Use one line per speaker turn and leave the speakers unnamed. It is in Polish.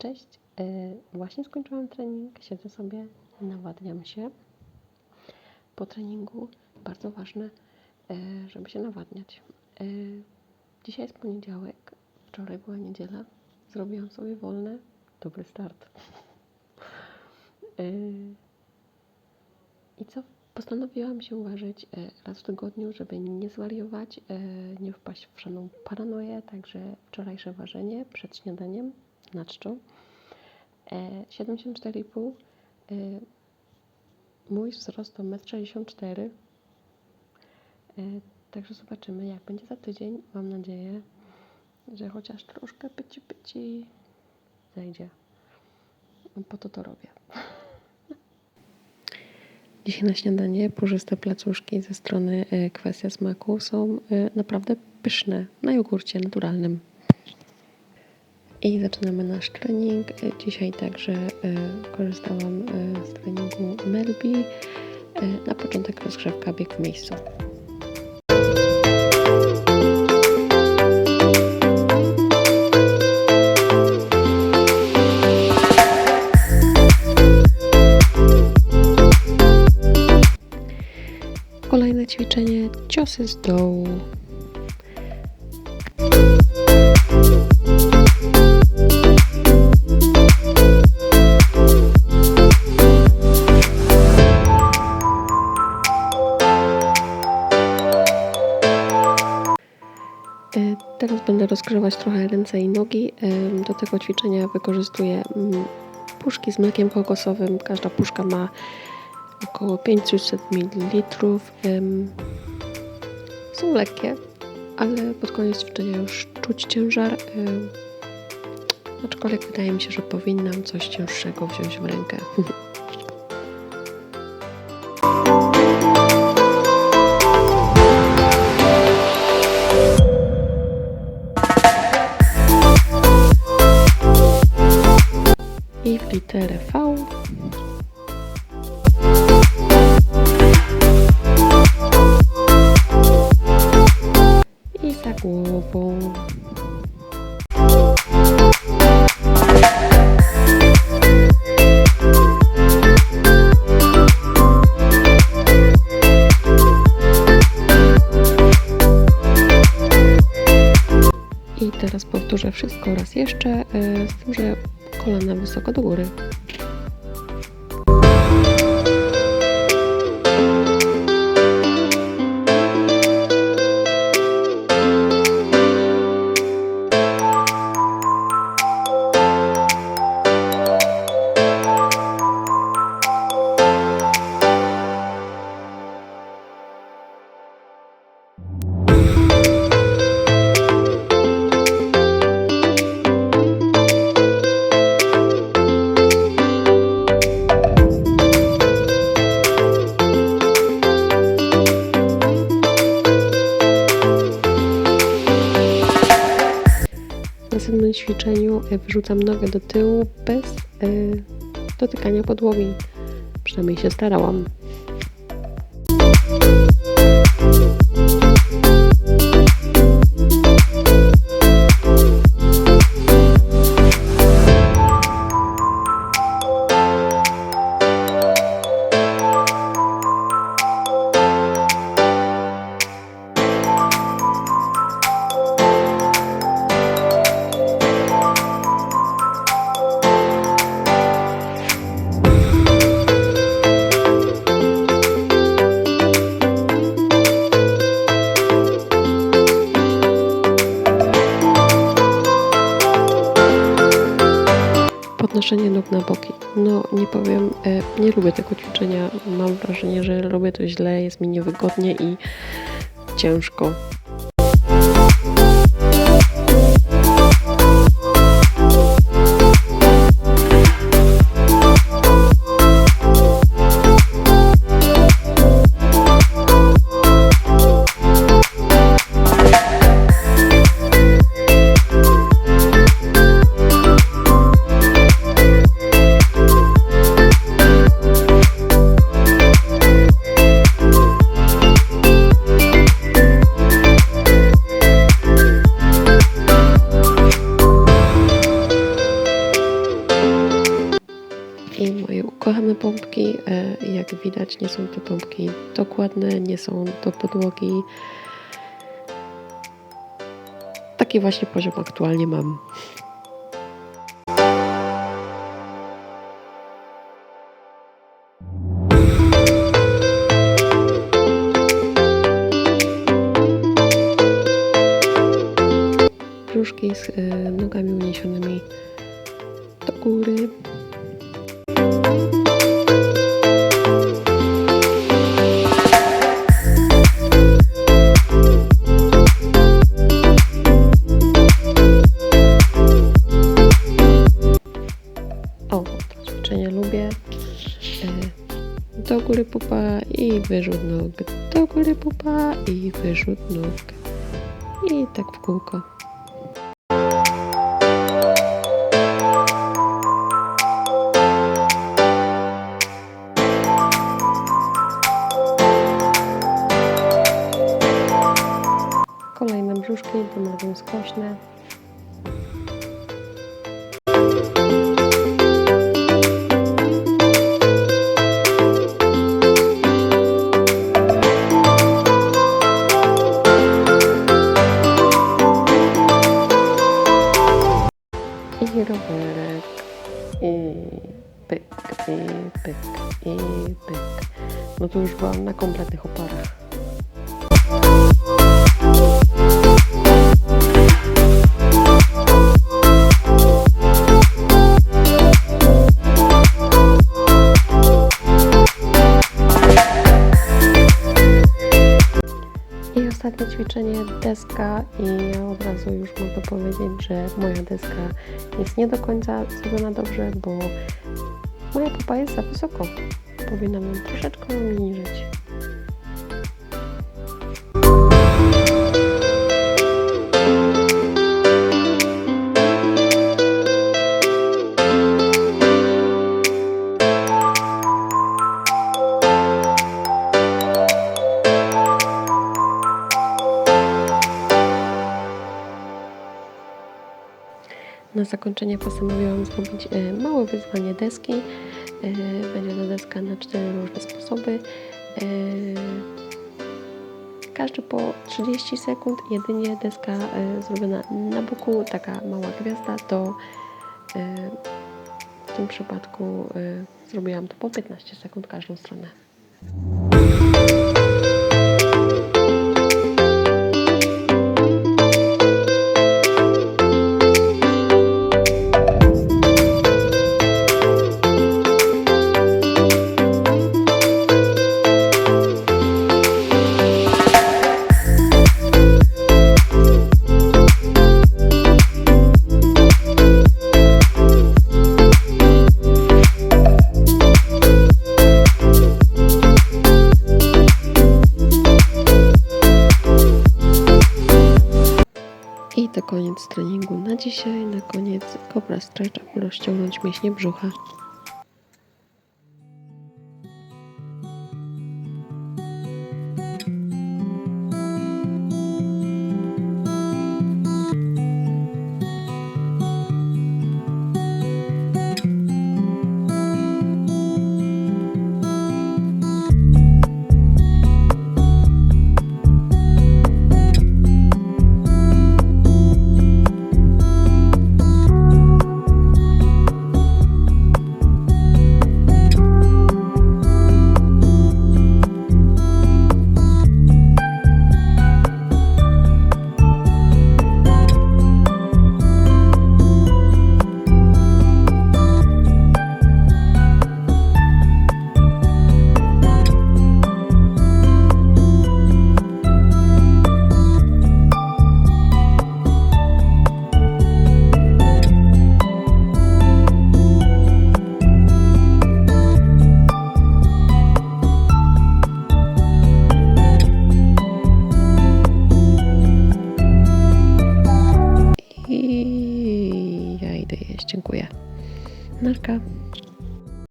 Cześć, e, właśnie skończyłam trening, siedzę sobie, nawadniam się. Po treningu bardzo ważne, e, żeby się nawadniać. E, Dzisiaj jest poniedziałek, wczoraj była niedziela, zrobiłam sobie wolne, dobry start. I co? Postanowiłam się ważyć e, raz w tygodniu, żeby nie zwariować, nie wpaść w żadną paranoję, także wczorajsze ważenie przed śniadaniem na czczo. E, 74,5. E, Mój wzrost to 1,64 m. E, Także zobaczymy, jak będzie za tydzień. Mam nadzieję, że chociaż troszkę pyci pyci zejdzie. Po to to robię. Dzisiaj na śniadanie puszyste placuszki ze strony e, Kwestia Smaku są e, naprawdę pyszne na jogurcie naturalnym. I zaczynamy nasz trening. Dzisiaj także e, korzystałam e, z treningu Melbi. E, Na początek rozgrzewka bieg w miejscu. Kolejne ćwiczenie ciosy z dołu. Rozgrzewać trochę ręce i nogi. Do tego ćwiczenia wykorzystuję mm, puszki z mlekiem kokosowym. Każda puszka ma około 500 ml. Są lekkie, ale pod koniec ćwiczenia już czuć ciężar. Aczkolwiek wydaje mi się, że powinnam coś cięższego wziąć w rękę. głową. I teraz powtórzę wszystko raz jeszcze, e, z tym, że kolana wysoko do góry. Ćwiczeniu e, wyrzucam nogę do tyłu bez e, dotykania podłogi. Przynajmniej się starałam. Podnoszenie nóg na boki. No nie powiem, e, nie lubię tego ćwiczenia. Mam wrażenie, że robię to źle, jest mi niewygodnie i ciężko. Widać, nie są te pompki dokładne, nie są do podłogi. Taki właśnie poziom aktualnie mam. Brzuszki z e, nogami uniesionymi do góry. Do góry pupa i wyrzut nóg. Do góry pupa i wyrzut nóg. I tak w kółko. Kolejne brzuszki, razem skośne. No to już byłam na kompletnych oparach. I ostatnie ćwiczenie deska i ja od razu już mogę powiedzieć, że moja deska jest nie do końca zrobiona dobrze, bo moja pupa jest za wysoko. Powinnam ją troszeczkę obniżyć. Na zakończenie postanowiłam zrobić e, małe wyzwanie deski. E, Będzie to deska na cztery różne sposoby. E, Każdy po 30 sekund, jedynie deska e, zrobiona na boku, taka mała gwiazda, to w tym przypadku zrobiłam to po 15 sekund każdą stronę. Koniec treningu na dzisiaj. Na koniec Cobra Stretch, aby rozciągnąć mięśnie brzucha.